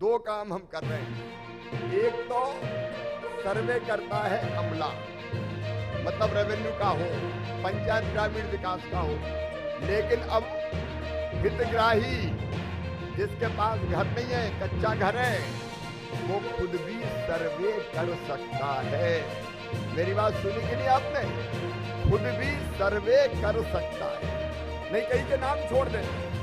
दो काम हम कर रहे हैं। एक तो सर्वे करता है अमला मतलब रेवेन्यू का हो, पंचायत ग्रामीण विकास का हो। लेकिन अब हितग्राही, जिसके पास घर नहीं है, कच्चा घर है, वो खुद भी सर्वे कर सकता है। मेरी बात सुनी कि नहीं आपने? खुद भी सर्वे कर सकता है। नहीं, कहीं के नाम छोड़ दे।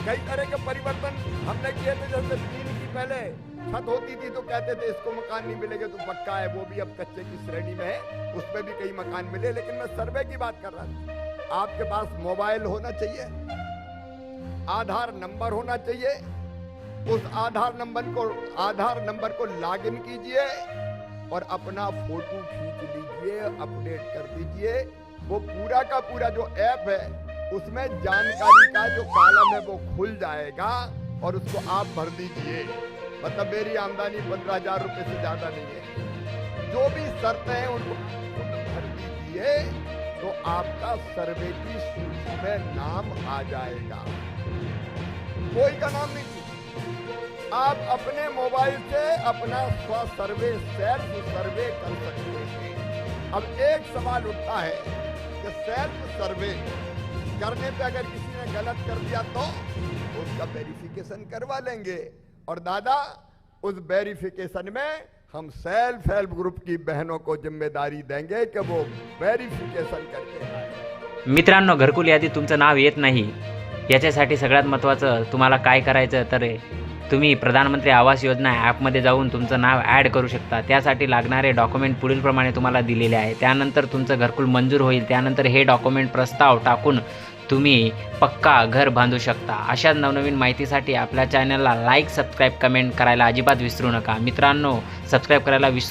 कई तरह के परिवर्तन हमने किए थे, जैसे तीन की पहले छत होती थी तो कहते थे, इसको मकान नहीं मिलेगा तो पक्का है, वो भी अब कच्चे की श्रेणी में है, उसमें भी कई मकान मिले। लेकिन मैं सर्वे की बात कर रहा था। आपके पास मोबाइल होना चाहिए, आधार नंबर होना चाहिए, उस आधार नंबर को, आधार नंबर को लॉगिन कीजिए और अपना फ़ोटो खींच लीजिए अपडेट कर दीजिए। वो पूरा का पूरा जो ऐप है उसमें जानकारी का जो कालम है वो खुल जाएगा और उसको आप भर दीजिए। मतलब मेरी आमदनी पंद्रह हज़ार रुपये से ज़्यादा नहीं है। जो भी शर्त है उनको भर दीजिए तो आपका सर्वे की सूची में नाम आ जाएगा। कोई का नाम नहीं आप अपने मोबाइल से अपना स्व सर्वे सेल्फ सर्वे कर सकते हैं। अब एक सवाल उठता है कि सेल्फ सर्वे करने पे अगर किसी ने गलत कर दिया तो उसका वेरिफिकेशन करवा लेंगे। और दादा, उस वेरिफिकेशन में हम सेल्फ हेल्प ग्रुप की बहनों को ज़िम्मेदारी देंगे कि वो वेरिफिकेशन करके मित्रांनो, घरकुल यादी तुमचं नाव येत नाही. याच्यासाठी सगळ्यात महत्त्वाचं तुम्हाला काय करायचं तर तुम्ही प्रधानमंत्री आवास योजना ॲपमध्ये जाऊन तुमचं नाव ॲड करू शकता. त्यासाठी लागणारे डॉक्युमेंट पुढीलप्रमाणे तुम्हाला दिलेले आहे. त्यानंतर तुमचं घरकुल मंजूर होईल. त्यानंतर हे डॉक्युमेंट प्रस्ताव टाकून तुम्ही पक्का घर बांधू शकता. अशाच नवनवीन माहितीसाठी आपल्या चॅनलला लाईक सबस्क्राईब कमेंट करायला अजिबात विसरू नका. मित्रांनो सबस्क्राईब करायला विसरू